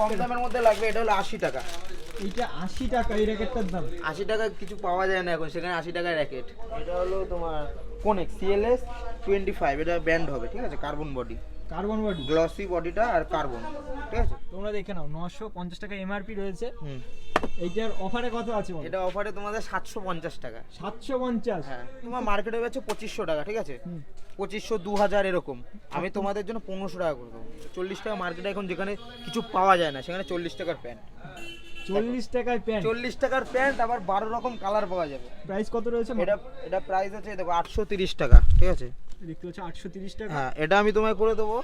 কম দামের মধ্যে লাগবে এটা হলো আশি টাকা। এইটা আশি টাকা এই র্যাকেটটার দাম। আশি টাকা কিছু পাওয়া যায় না এখন সেখানে আশি টাকায় র্যাকেট। এটা হলো তোমার কোনেক সিএলএস টোয়েন্টি ফাইভ এটা ব্যান্ড হবে ঠিক আছে? Carbon body carbon body glossy বডিটা আর কার্বন ঠিক আছে? তোমরা দেখে নাও নশো পঞ্চাশ টাকা এমআরপি রয়েছে। এইটার অফারে কত আছে এটা অফারে তোমাদের সাতশো পঞ্চাশ টাকা। সাতশো পঞ্চাশ? হ্যাঁ তোমার মার্কেটে হচ্ছে পঁচিশশো টাকা ঠিক আছে। পঁচিশশো দু হাজার এরকম। আমি তোমাদের জন্য পনেরোশো টাকা করে দেবো। চল্লিশ টাকা মার্কেটে এখন যেখানে কিছু পাওয়া যায় না সেখানে চল্লিশ টাকার প্যান্ট চল্লিশ টাকায় প্যান্ট চল্লিশ টাকার প্যান্ট আবার বারো রকম কালার পাওয়া যাবে। প্রাইস কত রয়েছে এটা এটা প্রাইস আছে দেখো আটশো তিরিশ টাকা ঠিক আছে? দেখতে পাচ্ছ আটশো তিরিশ টাকা। হ্যাঁ এটা আমি তোমায় করে দেবো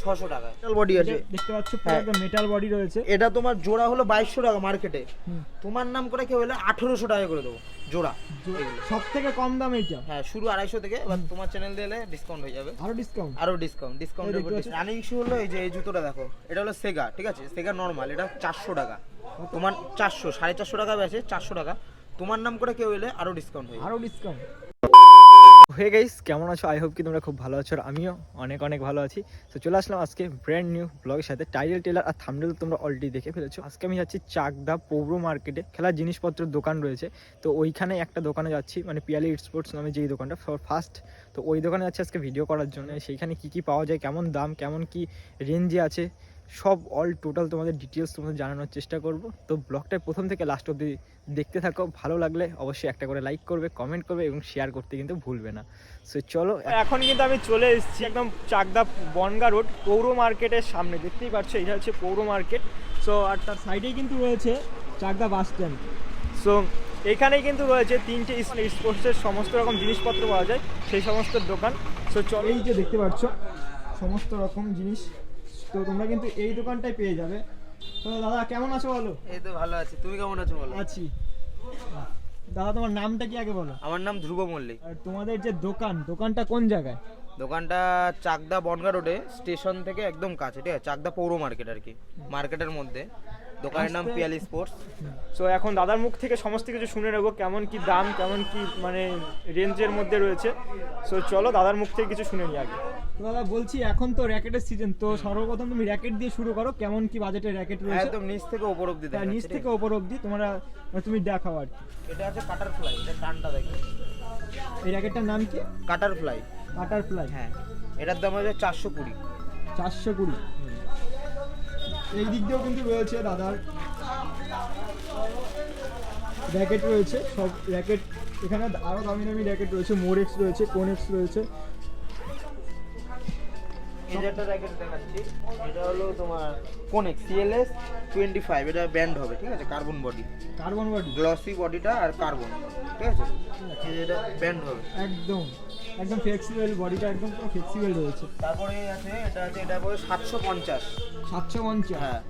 ছশো টাকা। বডি আছে। দেখতে পাচ্ছ পুরো। একটা মেটাল বডি রয়েছে। এটা তোমার জোড়া হলো বাইশশো টাকা মার্কেটে তোমার নাম করে কেউ হলে আঠেরোশো টাকা করে দেবো জোড়া। সব থেকে কম দাম এইটা? হ্যাঁ শুরু আড়াইশো থেকে এবার তোমার চ্যানেল দিলে ডিসকাউন্ট হয়ে যাবে। আরও ডিসকাউন্ট আরও ডিসকাউন্ট পাচ্ছ? রানিং শু হলো এই যে এই জুতোটা দেখো এটা হলো সেগা ঠিক আছে? সেগা নর্মাল এটা চারশো টাকা। তোমার চারশো সাড়ে চারশো টাকা বেছে চারশো টাকা। তোমার নাম করে কেউ এলে আরও ডিসকাউন্ট হয়ে আরও ডিসকাউন্ট হয়ে গাইস কেমন আছো? আই হোপ কি তোমরা খুব ভালো আছো আর আমিও অনেক অনেক ভালো আছি। তো চলে আসলাম আজকে ব্র্যান্ড নিউ ব্লগের সাথে। টাইটেল টেলার আর থামডেল তোমরা অলরেডি দেখে ফেলেছো। আজকে আমি যাচ্ছি চাকদা পৌর মার্কেটে খেলার জিনিসপত্রের দোকান রয়েছে। তো ওইখানে একটা দোকানে যাচ্ছি মানে পিয়ালি স্পোর্টস নামে যেই দোকানটা ফার্স্ট তো ওই দোকানে যাচ্ছি আজকে ভিডিও করার জন্য। সেইখানে কি কি পাওয়া যায়, কেমন দাম, কেমন কি রেঞ্জে আছে। সব অল টোটাল তোমাদের ডিটেলস তোমাদের জানানোর চেষ্টা করব। তো ব্লগটা প্রথম থেকে লাস্ট অবধি দেখতে থাকো, ভালো লাগলে অবশ্যই একটা করে লাইক করবে কমেন্ট করবে এবং শেয়ার করতে কিন্তু ভুলবে না। সো চলো এখন কিন্তু আমি চলে এসেছি একদম চাকদা বনগা রোড পৌর মার্কেটের সামনে। দেখতেই পাচ্ছ, এটা হচ্ছে পৌর মার্কেট সো আর তার সাইডেই কিন্তু রয়েছে চাকদা বাস স্ট্যান্ড সো এখানেই কিন্তু রয়েছে তিনটে স্পোর্টসের সমস্ত রকম জিনিসপত্র পাওয়া যায়, সেই সমস্ত দোকান। সো চলো, এই যে দেখতে পাচ্ছ, সমস্ত রকম জিনিস। তো তোমরা কিন্তু এই দোকানটাই পেয়ে যাবে। তো দাদা কেমন আছো বলো? এই তো ভালো আছি। তুমি কেমন আছো বলো? আছি। দাদা তোমার নামটা কি আগে বলো? আমার নাম ধ্রুব মল্লিক। আর তোমাদের যে দোকান দোকানটা কোন জায়গায়? দোকানটা চাকদা বনগা রোডে স্টেশন থেকে একদম কাছে ঠিক আছে? চাকদা পৌর মার্কেট আর কি মার্কেটের মধ্যে। দোকানের নাম পিয়ালি স্পোর্টস। সো এখন দাদার মুখ থেকে সমস্ত কিছু শুনে নেব কেমন কি দাম কেমন কি মানে রেঞ্জের মধ্যে রয়েছে। সো চলো দাদার মুখ থেকে কিছু শুনে নিই আগে। দাদা বলছি এখন তো র্যাকেটের সিজন তো সর্বপ্রথম তুমি র্যাকেট দিয়ে শুরু করো কেমন কি বাজেটের র্যাকেট রয়েছে? একদম নিচ থেকে উপর অবধি তার দেখা নিচ থেকে উপর অবধি তোমরা মানে তুমি দেখাও আর কি। এটা আছে কাটার ফ্লাই এটা টানটা দেখো। এই র্যাকেটটার নাম কি? কাটার ফ্লাই বাটারফ্লাই হ্যাঁ এটার দাম হচ্ছে চারশো কুড়ি। চারশো কুড়ি। এই দিক দিয়েও কিন্তু রয়েছে দাদার র্যাকেট রয়েছে সব র্যাকেট এখানে আরও দামি দামি র্যাকেট রয়েছে মোরেক্স রয়েছে কোনেক্স রয়েছে। র্যাকেট দেখাচ্ছি এটা হলো তোমার সিএলএস টোয়েন্টি ফাইভ এটা ব্যান্ড হবে ঠিক আছে? Carbon body carbon body glossy বডিটা আর কার্বন ঠিক আছে? এটা ব্যান্ড হবে। একদম। একদম ফ্লেক্সিবল বডিটা একদম পুরো ফ্লেক্সিবল রয়েছে। তারপরে আছে এটা আছে এটা পড়ে সাতশো পঞ্চাশ। সাতশো পঞ্চাশ। হ্যাঁ।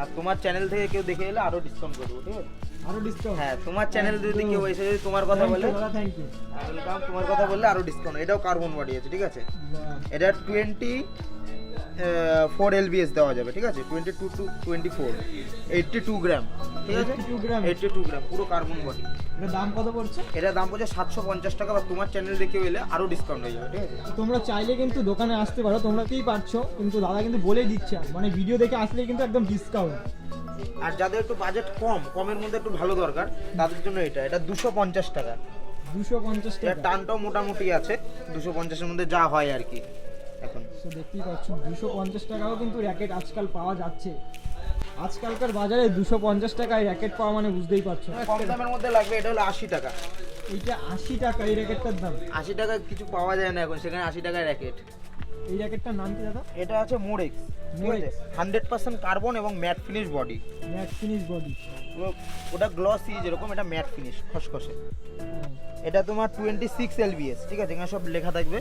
আর তোমার চ্যানেল থেকে কেউ দেখে এলে আরও ডিসকাউন্ট করব ঠিক আছে আরও ডিসকাউন্ট হ্যাঁ তোমার চ্যানেল যদি কেউ এসে যদি তোমার কথা বলে থ্যাংক ইউ ওয়েলকাম তোমার কথা বললে আরও ডিসকাউন্ট এটাও কার্বন বডি আছে ঠিক আছে? এটা টোয়েন্টি ফোর এলবিএস দেওয়া যাবে ঠিক আছে? Twenty two two twenty four eighty two gram ঠিক আছে? Two gram. Eighty two gram পুরো কার্বন বডি এটা দাম কত পড়ছে? এটা দাম পড়ছে সাতশো পঞ্চাশ টাকা বা তোমার চ্যানেল দেখে এলে আরও ডিসকাউন্ট হয়ে যাবে ঠিক আছে? তোমরা চাইলে কিন্তু দোকানে আসতে পারো তোমরাকেই পারছ কিন্তু দাদা কিন্তু বলেই দিচ্ছে মানে ভিডিও দেখে আসলে কিন্তু একদম ডিসকাউন্ট আর যাদের একটু বাজেট কম কমের মধ্যে একটু ভালো দরকার তাদের জন্য এটা এটা দুশো পঞ্চাশ টাকা। দুশো পঞ্চাশ টাকা। টানটাও মোটামুটি আছে দুশো পঞ্চাশের মধ্যে যা হয় আর কি। তো দেখতেই পাচ্ছ দুশো পঞ্চাশ টাকাও কিন্তু র্যাকেট আজকাল পাওয়া যাচ্ছে। আজকালকার বাজারে দুশো পঞ্চাশ টাকায় র্যাকেট পাওয়া মানে বুঝতেই পারছ। কম দামের মধ্যে লাগবে এটা হলো আশি টাকা। এইটা আশি টাকা এই র্যাকেটটার দাম। আশি টাকা কিছু পাওয়া যায় না এখন সেখানে আশি টাকায় র্যাকেট এই র্যাকেটটার নাম কি দাদা? এটা আছে মোরেক্স ঠিক হান্ড্রেড পার্সেন্ট কার্বন এবং matte finish body matte finish body ওটা গ্লসি যেরকম এটা ম্যাট ফিনিশ খসখসে। এটা তোমার টোয়েন্টি সিক্স এলবিএস ঠিক আছে? এখানে সব লেখা থাকবে।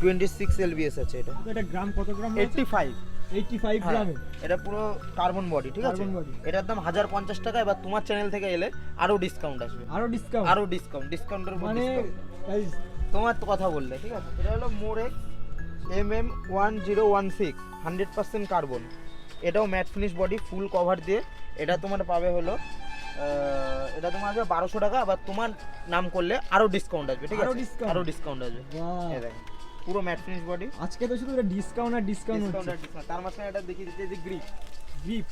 টোয়েন্টি সিক্স এলবিএস আছে এটা। এটা গ্রাম কত gram eighty five eighty five গ্রামে? এটা পুরো কার্বন বডি ঠিক আছে? এটার দাম হাজার পঞ্চাশ টাকা এবার তোমার চ্যানেল থেকে এলে আরও ডিসকাউন্ট আসবে। আরও ডিসকাউন্ট আরও ডিসকাউন্ট ডিসকাউন্টের উপর মানে। তোমার তো কথা বললে ঠিক আছে? এটা হলো Morex M M one zero one six hundred percent carbon এটাও matte finish body full cover দিয়ে। এটা তোমার পাবে হলো এটা তোমার আসবে বারোশো টাকা আবার তোমার নাম করলে আরও ডিসকাউন্ট আসবে ঠিক আছে? আরও ডিসকাউন্ট আসবে। পুরো ম্যাট ফিনিশ বডি আজকে তো শুধু ডিসকাউন্ট আর ডিসকাউন্ট তার মাঝখানে এটা দেখিয়ে দিচ্ছে যে গ্রিপ গ্রিপ।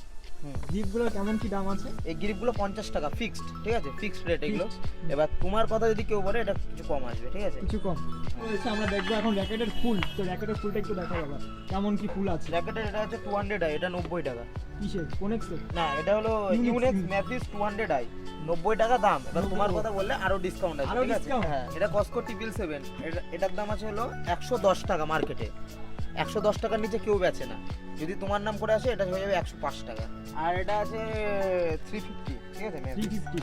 গ্রিপগুলো কেমন কি দাম আছে? এই গ্রিপগুলো পঞ্চাশ টাকা ফিক্সড ঠিক আছে? ফিক্সড রেট এগুলো। এবার তোমার কথা যদি কেউ বলে এটা কিছু কম আসবে ঠিক আছে? কিছু কম। রয়েছে আমরা দেখব এখন র্যাকেটের ফুল। তো র্যাকেটের ফুলটা একটু দেখা যাবে কেমন কি ফুল আছে? জ্যাকেটের এটা হচ্ছে টু হান্ড্রেড আই এটা নব্বই টাকা। কিসের? কোনেক্সের না এটা হলো Yonex. Mathews two hundred I. নব্বই টাকা দাম। এবার তোমার কথা বললে আরও ডিসকাউন্ট আছে ঠিক আছে? হ্যাঁ এটা কসকো টিপিল সেভেন এটার দাম আছে হলো একশো দশ টাকা মার্কেটে একশো দশ টাকার নিচে কেউ বেচে না। যদি তোমার নাম করে আসে এটা হয়ে যাবে একশো পাঁচ টাকা। আর এটা আছে থ্রি ফিফটি ঠিক আছে? থ্রি ফিফটি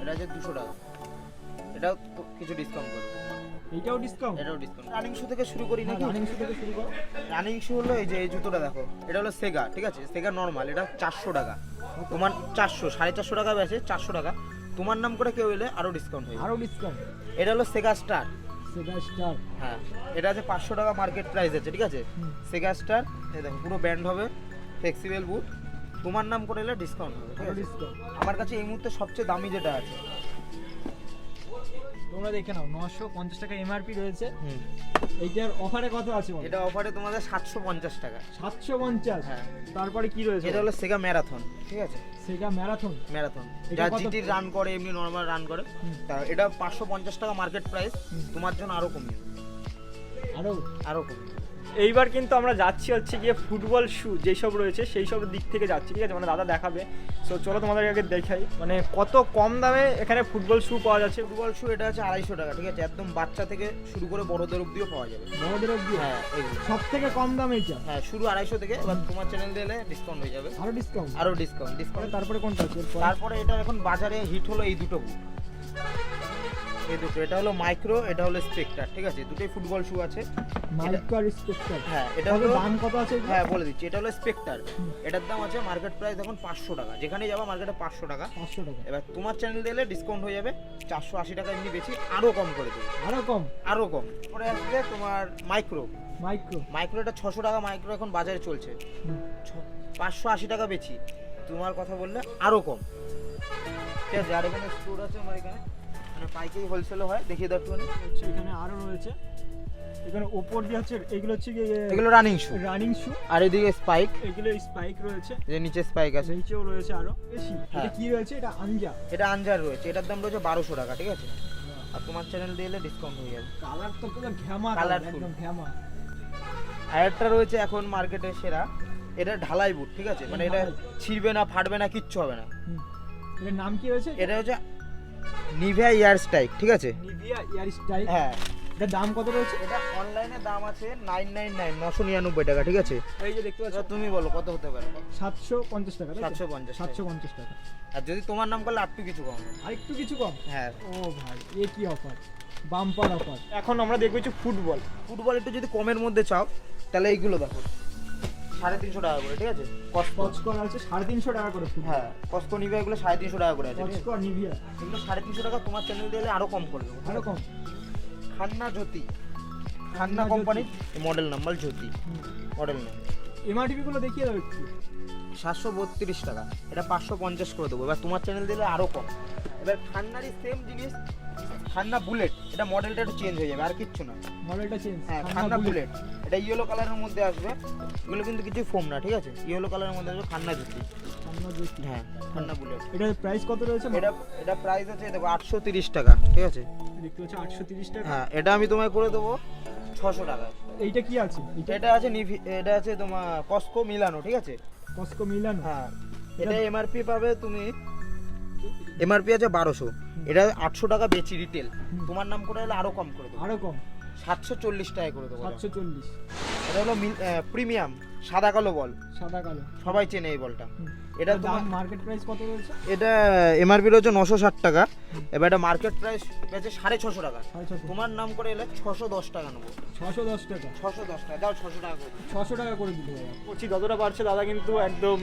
এটা আছে দুশো টাকা। এটাও তো কিছু ডিসকাউন্ট করবে। এইটাও ডিসকাউন্ট এটাও ডিসকাউন্ট রানিং শু থেকে শুরু করি নাকি? রানিং শু থেকে শুরু করো। রানিং শু হলো এই যে এই জুতোটা দেখো। এটা হলো সেগা ঠিক আছে? সেগা নর্মাল এটা চারশো টাকা। তোমার চারশো সাড়ে চারশো টাকা বেছে চারশো টাকা। তোমার নাম করে কেউ এলে আরও ডিসকাউন্ট হয়ে যাবে। আরও ডিসকাউন্ট এটা হলো সেগা স্টার সেগা স্টার হ্যাঁ এটা আছে পাঁচশো টাকা মার্কেট প্রাইস আছে ঠিক আছে। সেগা স্টার এই দেখো পুরো ব্যান্ড হবে ফ্লেক্সিবল বুট তোমার নাম করে এলে ডিসকাউন্ট হবে ঠিক আছে? ডিসকাউন্ট আমার কাছে এই মুহূর্তে সবচেয়ে দামি যেটা আছে তোমরা দেখে নাও নশো পঞ্চাশ টাকা এমআরপি রয়েছে। এইটার অফারে কত আছে এটা অফারে তোমাদের সাতশো পঞ্চাশ টাকা। সাতশো পঞ্চাশ? হ্যাঁ। তারপরে কি রয়েছে এটা হলো সেগা ম্যারাথন ঠিক আছে? সেগা ম্যারাথন ম্যারাথন যা জিটি রান করে এমনি নর্মাল রান করে তা এটা পাঁচশো পঞ্চাশ টাকা মার্কেট প্রাইস তোমার জন্য আরও কমিয়ে আরও আরও আরও কমিয়ে। এইবার কিন্তু আমরা যাচ্ছি হচ্ছে গিয়ে ফুটবল শু যেই সব রয়েছে সেই সব দিক থেকে যাচ্ছি ঠিক আছে? মানে দাদা দেখাবে। সো চলো তোমাদের আগে দেখাই। মানে কত কম দামে এখানে ফুটবল শু পাওয়া যাচ্ছে। ফুটবল শু এটা হচ্ছে আড়াইশো টাকা ঠিক আছে? একদম বাচ্চা থেকে শুরু করে বড়দের অব্দিও পাওয়া যাবে। বড়দের অব্দি? হ্যাঁ সব থেকে কম দাম এইটা? হ্যাঁ শুরু আড়াইশো থেকে এবার তোমার চ্যানেল দিলে ডিসকাউন্ট হয়ে যাবে। আরও ডিসকাউন্ট আরও ডিসকাউন্ট ডিসকাউন্ট তারপরে কোনটা তারপরে এটা এখন বাজারে হিট হলো এই দুটো এই দুটো এটা হলো মাইক্রো এটা হলো স্পেক্টার ঠিক আছে? দুটোই ফুটবল শু আছে। মাইক্রো আর স্পেক্টার হ্যাঁ এটা হলো দাম কত আছে হ্যাঁ বলে দিচ্ছি এটা হলো স্পেক্টার এটার দাম আছে মার্কেট প্রাইস এখন পাঁচশো টাকা। যেখানে যাবা মার্কেটে পাঁচশো টাকা। পাঁচশো টাকা। এবার তোমার চ্যানেল দিলে ডিসকাউন্ট হয়ে যাবে। চারশো আশি টাকা এমনি বেশি আরও কম করে দেবে। আরও কম? আরও কম। পরে আসবে তোমার মাইক্রো মাইক্রো মাইক্রো এটা ছশো টাকা মাইক্রো এখন বাজারে চলছে। পাঁচশো আশি টাকা বেশি। তোমার কথা বললে আরও কম। ঠিক আছে আর এখানে স্টোর আছে আমার এখানে। মানে পাইকারি হোলসেলও হয় দেখিয়ে দাও একটুখানি। হচ্ছে এখানে আরও রয়েছে। এখানে ওপর দিয়ে হচ্ছে এগুলো হচ্ছে এগুলো রানিং শু রানিং শু আর এদিকে স্পাইক এগুলো স্পাইক রয়েছে। যে নিচে স্পাইক আছে। নিচেও রয়েছে আরও। বেশি হ্যাঁ। এটা কি রয়েছে? এটা আঞ্জা। এটা আনজার রয়েছে। এটার দাম রয়েছে বারোশো টাকা ঠিক আছে? আর তোমার চ্যানেল দিলে ডিসকাউন্ট হয়ে যাবে। কালার তো পুরো ঘ্যামা কালার একদম ঘ্যামা আর একটা রয়েছে এখন মার্কেটে সেরা। এটা ঢালাই বুট ঠিক আছে? মানে এটা। ছিঁড়বে না ফাটবে না কিচ্ছু হবে না। এটার নাম কি রয়েছে এটা হচ্ছে নিভিয়া ইয়ার স্ট্রাইক ঠিক আছে? নিভিয়া ইয়ার স্টাইল হ্যাঁ। এটার দাম কত রয়েছে? এটা অনলাইনে দাম আছে নাইন নাইন নাইন নশো নিরানব্বই টাকা ঠিক আছে? এই যে দেখতে পাচ্ছ। তুমি বলো কত হতে পারে? সাতশো পঞ্চাশ টাকা সাতশো পঞ্চাশ সাতশো পঞ্চাশ টাকা। আর যদি তোমার নাম করলে একটু কিছু কম। আর একটু কিছু কম? হ্যাঁ। ও ভাই এ কি অফার বাম্পার অফার এখন আমরা দেখব ফুটবল। ফুটবল একটু যদি কমের মধ্যে চাও তাহলে এইগুলো দেখো। সাড়ে তিনশো টাকা করে ঠিক আছে? কচকর আছে সাড়ে তিনশো টাকা করে হ্যাঁ কস্কো নিভিয়া এগুলো সাড়ে তিনশো টাকা করে আছে? কচকর নিভিয়া। এগুলো সাড়ে তিনশো টাকা তোমার চ্যানেল দিলে আরও কম করে দেবো আরও কম। খান্না জ্যোতি। খান্না কোম্পানির মডেল নাম্বার জ্যোতি মডেল নাম এমআরটিভি গুলো দেখিয়ে দাও একটু। সাতশো বত্রিশ টাকা এটা পাঁচশো পঞ্চাশ করে দেবো। এবার তোমার চ্যানেল দিলে আরও কম। এবার খান্নারই সেম জিনিস খান্না বুলেট এটা মডেলটা একটু চেঞ্জ হয়ে যাবে আর কিচ্ছু না মডেলটা চেঞ্জ হ্যাঁ খান্না বুলেট। এটা ইয়েলো কালারের মধ্যে আসবে এগুলো কিন্তু কিছু ফোম না ঠিক আছে? ইয়েলো কালারের মধ্যে আসবে খান্না জ্যোতি হ্যাঁ খান্না বুলেট। এটার প্রাইস কত রয়েছে এটা এটা প্রাইস আছে দেখো আটশো তিরিশ টাকা ঠিক আছে? দেখতে পাচ্ছ আটশো তিরিশ টাকা। হ্যাঁ এটা আমি তোমায় করে দেবো ছশো টাকা। এইটা কি আছে? এটা এটা আছে নিভি এটা আছে তোমার কস্কো মিলানো ঠিক আছে? কস্কো মিলানো হ্যাঁ এটা এমআরপি পাবে তুমি এমআরপি আছে বারোশো। এটা আটশো টাকা বেচি রিটেল তোমার নাম করে হলে আরও কম করে দেবো। আরও কম। সাতশো চল্লিশ টাকা করে দেবো সাতশো চল্লিশ। এটা হলো প্রিমিয়াম সাদা কালো বল। সাদা কালো। সবাই চেনে এই বলটা। এটা এটার দাম তোমার মার্কেট প্রাইস কত রয়েছে? এটা এমআরপি রয়েছে নশো ষাট টাকা। এবার এটা মার্কেট প্রাইস পেয়েছে সাড়ে ছশো টাকা। তোমার নাম করে এলে ছশো দশ টাকা নেব। ছশো দশ টাকা। ছশো দশ টাকা। দাও ছশো টাকা করে ছশো টাকা করে দিতে বলছি যতটা পারছে দাদা কিন্তু একদম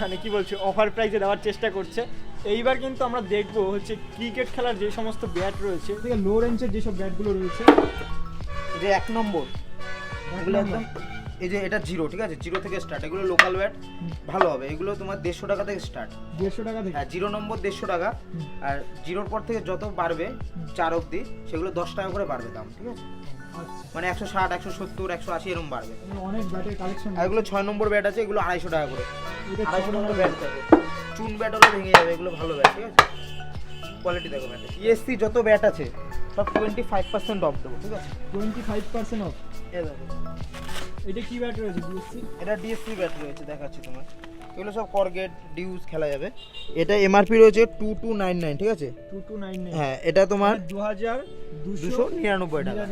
মানে কি বলছে অফার প্রাইসে দেওয়ার চেষ্টা করছে। এইবার কিন্তু আমরা দেখব হচ্ছে ক্রিকেট খেলার যে সমস্ত ব্যাট রয়েছে। লো রেঞ্জের যেসব ব্যাটগুলো রয়েছে। যে এক নম্বর। এগুলো একদম এই যে এটা জিরো ঠিক আছে? জিরো থেকে স্টার্ট এগুলো লোকাল ব্যাট ভালো হবে। এগুলো তোমার দেড়শো টাকা থেকে স্টার্ট দেড়শো টাকা থেকে। হ্যাঁ জিরো নম্বর দেড়শো টাকা। আর জিরোর পর থেকে যত বাড়বে চার অবধি সেগুলো দশ টাকা করে বাড়বে দাম ঠিক আছে? আচ্ছা। মানে একশো ষাট একশো সত্তর একশো আশি এরকম বাড়বে। মানে অনেক ব্যাটের কালেকশন আর এগুলো ছয় নম্বর ব্যাট আছে এগুলো আড়াইশো টাকা করে। আড়াইশো নম্বর ব্যাট থাকে। চুন ব্যাট হলে ভেঙে যাবে এগুলো ভালো ব্যাট ঠিক আছে? কোয়ালিটি দেখো ব্যাট ইএসসি যত ব্যাট আছে সব টোয়েন্টি ফাইভ পার্সেন্ট অফ দেবো ঠিক আছে? টোয়েন্টি ফাইভ পার্সেন্ট অফ এ দেখো। এটা কি ব্যাট রয়েছে ডিএসসি এটা ডিএসসি ব্যাট রয়েছে দেখাচ্ছি তোমার এগুলো সব করগেট ডিউজ খেলা যাবে। এটা এমআরপি রয়েছে টু টু নাইন নাইন ঠিক আছে? টু টু নাইন নাইন হ্যাঁ এটা তোমার দু হাজার দুশো দুশো নিরানব্বই টাকা।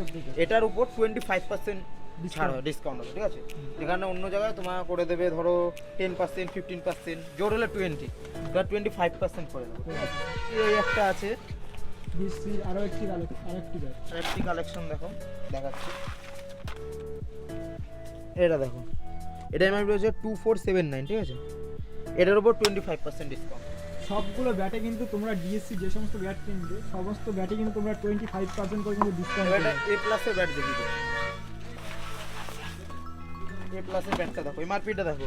এটার উপর টোয়েন্টি ফাইভ পার্সেন্ট. ছাড় ডিসকাউন্ট হবে ঠিক আছে? যেখানে অন্য জায়গায় তোমার করে দেবে ধরো টেন পার্সেন্ট ফিফটিন পার্সেন্ট জোর হলে টোয়েন্টি তোমার টোয়েন্টি ফাইভ পার্সেন্ট করে দেবো ঠিক আছে? এই একটা আছে। ডিএসসির আরও একটি আর একটি কালেকশন দেখো দেখাচ্ছি। এটা দেখো এটা এমআরপি রয়েছে টু ফোর সেভেন নাইন ঠিক আছে? এটার উপর টোয়েন্টি ফাইভ পার্সেন্ট ডিসকাউন্ট সবগুলো ব্যাটে কিন্তু তোমরা ডিএসসি যে সমস্ত ব্যাট কিনবে সমস্ত ব্যাটে কিন্তু তোমরা টোয়েন্টি ফাইভ পার্সেন্ট করে কিন্তু ডিসকাউন্ট এ প্লাসের ব্যাট দেখি তো এ প্লাসের ব্যাটটা দেখো এমআরপিটা দেখো।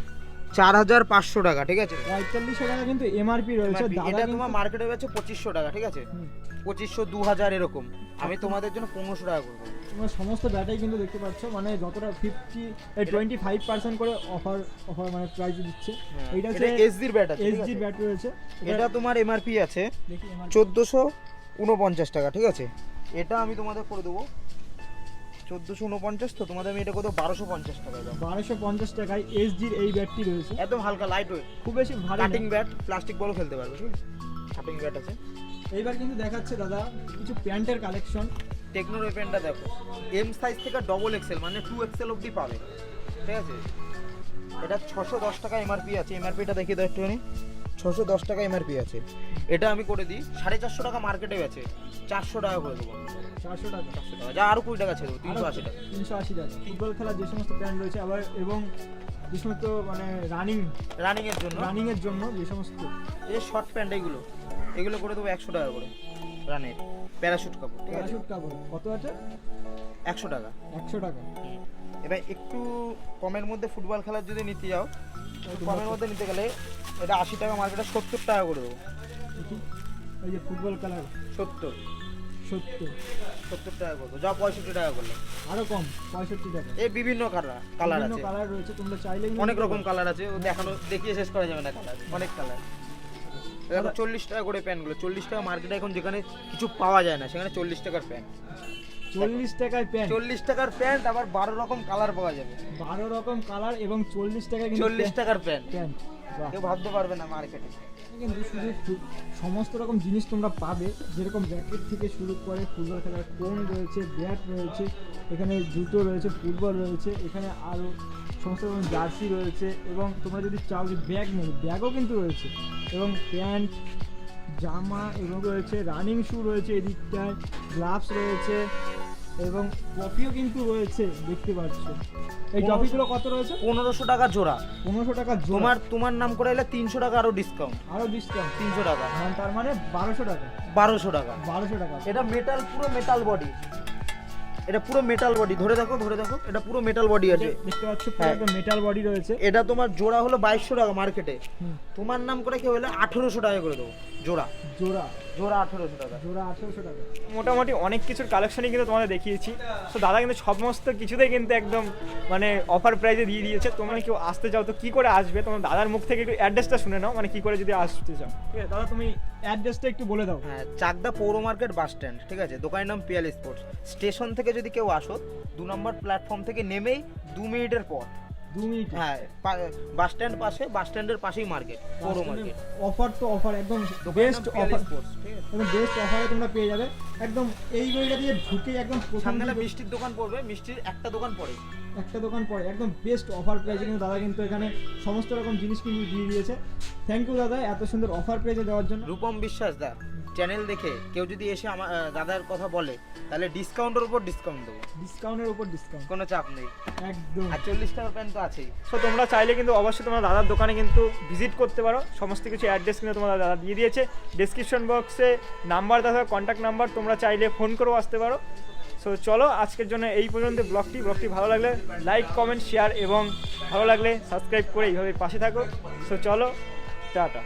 চার হাজার পাঁচশো টাকা ঠিক আছে? পঁয়তাল্লিশশো টাকা কিন্তু এমআরপি রয়েছে এটা তোমার মার্কেটে রয়েছে পঁচিশশো টাকা ঠিক আছে? পঁচিশশো দু হাজার এরকম। আমি তোমাদের জন্য পনেরোশো টাকা করে দেবো। তোমরা সমস্ত ব্যাটাই কিন্তু দেখতে পাচ্ছ মানে যতটা ফিফটি টোয়েন্টি ফাইভ পার্সেন্ট করে অফার অফার মানে প্রাইস দিচ্ছে। এইটা হচ্ছে এসডির ব্যাট আছে ঠিক ব্যাট রয়েছে। এটা তোমার এমআরপি আছে চোদ্দোশো উনপঞ্চাশ টাকা ঠিক আছে? এটা আমি তোমাদের করে দেবো। চোদ্দোশো উনপঞ্চাশ তো তোমাদের আমি এটা দেবো বারোশো পঞ্চাশ টাকা দাম বারোশো পঞ্চাশ টাকায় এসজির এই ব্যাটটি রয়েছে। একদম হালকা লাইট ওয়েট খুব বেশি ভারী কাটিং ব্যাট প্লাস্টিক বলও খেলতে পারবে ঠিক কাটিং ব্যাট আছে। এইবার কিন্তু দেখাচ্ছে দাদা কিছু প্যান্টের কালেকশন টেকনোর ওই পেনটা দেখো। এম সাইজ থেকে ডবল এক্সেল মানে টু এক্সেল অবধি পাবে। ঠিক আছে? এটা ছশো দশ টাকা এমআরপি আছে। এমআরপিটা দেখিয়ে দাও একটুখানি। ছশো দশ টাকা এমআরপি আছে। এটা আমি করে দিই। সাড়ে চারশো টাকা মার্কেটে আছে চারশো টাকা করে দেবো। চারশো টাকা। চারশো টাকা। যা আরও কুড়ি টাকা ছেড়ে দেবো তিনশো আশি টাকা। তিনশো আশি টাকা। ফুটবল খেলার যে সমস্ত প্যান্ট রয়েছে আবার এবং যে সমস্ত মানে রানিং রানিংয়ের জন্য। রানিং এর জন্য যে সমস্ত। এই শর্ট প্যান্ট এগুলো। এগুলো করে দেবো একশো টাকা করে। রানের প্যারাশুট কাপড় প্যারাশুট কাপড়। কত আছে? একশো টাকা। একশো টাকা। এবার একটু কমের মধ্যে ফুটবল খেলার যদি নিতে যাও কমের মধ্যে নিতে গেলে এটা আশি টাকা মার্কেটে সত্তর টাকা করে দেবো। এই যে ফুটবল খেলার। সত্তর। সত্তর। সত্তর টাকা করে দেবো। যা পঁয়ষট্টি টাকা করলে। আরও কম পঁয়ষট্টি টাকা। এই বিভিন্ন কালার কালার আছে। কালার রয়েছে তোমরা চাইলে অনেক রকম কালার আছে ও দেখানো দেখিয়ে শেষ করা যাবে না কালার অনেক কালার চল্লিশ টাকা করে প্যান্টগুলো চল্লিশ টাকা মার্কেটে এখন যেখানে কিছু পাওয়া যায় না সেখানে চল্লিশ টাকার প্যান্ট। চল্লিশ টাকায় প্যান্ট। চল্লিশ টাকার প্যান্ট আবার বারো রকম কালার পাওয়া যাবে। বারো রকম কালার এবং চল্লিশ কিন্তু চল্লিশ টাকার প্যান্ট। প্যান্ট। কেউ ভাবতে পারবে না মার্কেটে কিন্তু শুধু সমস্ত রকম জিনিস তোমরা পাবে। যেরকম র্যাকেট থেকে শুরু করে ফুটবল খেলার কোন রয়েছে ব্যাট রয়েছে এখানে জুতো রয়েছে ফুটবল রয়েছে এখানে আরও সমস্ত রকম জার্সি রয়েছে এবং তোমরা যদি চাও যে ব্যাগ নেবে ব্যাগও কিন্তু রয়েছে। এবং প্যান্ট জামা এবং রয়েছে রানিং শু রয়েছে এদিকটায় গ্লাভস রয়েছে এবং ট্রফিও কিন্তু রয়েছে দেখতে পাচ্ছ। এই ট্রফিগুলো কত রয়েছে? পনেরোশো টাকা জোড়া। পনেরোশো টাকা জোড়া। তোমার তোমার নাম করে এলে তিনশো টাকা আরও ডিসকাউন্ট আরও ডিসকাউন্ট তিনশো টাকা। তার মানে বারোশো টাকা। বারোশো টাকা। বারোশো টাকা। এটা মেটাল পুরো মেটাল বডি এটা পুরো মেটাল বডি ধরে দেখো ধরে দেখো এটা পুরো মেটাল বডি আছে। দেখতে পাচ্ছ পুরো হ্যাঁ। একদম মেটাল বডি রয়েছে। এটা তোমার জোড়া হলো বাইশশো টাকা মার্কেটে তোমার নাম করে কেউ হলে আঠেরোশো টাকা করে দেবো জোড়া। জোড়া। জোড়া আঠেরোশো টাকা। জোড়া আঠেরোশো টাকা। মোটামুটি অনেক কিছুর কালেকশনই কিন্তু তোমাদের দেখিয়েছি। তো দাদা কিন্তু সমস্ত কিছুতেই কিন্তু একদম মানে অফার প্রাইজে দিয়ে দিয়েছে। তোমরা কেউ আসতে চাও তো কি করে আসবে? তোমার দাদার মুখ থেকে একটু অ্যাড্রেসটা শুনে নাও। মানে কি করে যদি আসতে চাও। ঠিক আছে দাদা তুমি অ্যাড্রেসটা একটু বলে দাও। হ্যাঁ চাকদা পৌর মার্কেট বাস স্ট্যান্ড ঠিক আছে? দোকানের নাম পিয়াল স্পোর্টস। স্টেশন থেকে যদি কেউ আসো দু নম্বর প্ল্যাটফর্ম থেকে নেমেই দু মিনিটের পর দু মিনিট হ্যাঁ বাস স্ট্যান্ড পাশে বাস স্ট্যান্ডের পাশেই মার্কেট পৌর মার্কেট। অফার তো অফার একদম বেস্ট অফার একদম বেস্ট অফারে তোমরা পেয়ে যাবে। একদম এই গলিটা দিয়ে ঢুকে একদম সামনে মিষ্টির দোকান পড়বে মিষ্টির একটা দোকান পড়ে। একটা দোকান পরে একদম বেস্ট অফার কিন্তু দাদা কিন্তু এখানে সমস্ত রকম জিনিস কিন্তু দিয়ে দিয়েছে। থ্যাংক ইউ দাদা এত সুন্দর অফার প্রাইসে দেওয়ার জন্য। রূপম বিশ্বাস দা। চ্যানেল দেখে কেউ যদি এসে আমার দাদার কথা বলে তাহলে ডিসকাউন্টের উপর ডিসকাউন্ট দেবো। ডিসকাউন্টের উপর ডিসকাউন্ট কোনো চাপ নেই। একদম। আর চল্লিশ টাকার প্যান্ট তো আছেই। সো তোমরা চাইলে কিন্তু অবশ্যই তোমরা দাদার দোকানে কিন্তু ভিজিট করতে পারো। সমস্ত কিছু অ্যাড্রেস কিন্তু তোমার দাদা দিয়ে দিয়েছে। ডিসক্রিপশন বক্সে নাম্বার দাদা কন্ট্যাক্ট নাম্বার তোমরা চাইলে ফোন করেও আসতে পারো। সো চলো আজকের জন্য এই পর্যন্ত ব্লগটি। ব্লগটি ভালো লাগলে লাইক কমেন্ট শেয়ার এবং ভালো লাগলে সাবস্ক্রাইব করে এইভাবে পাশে থাকো। সো চলো টাটা।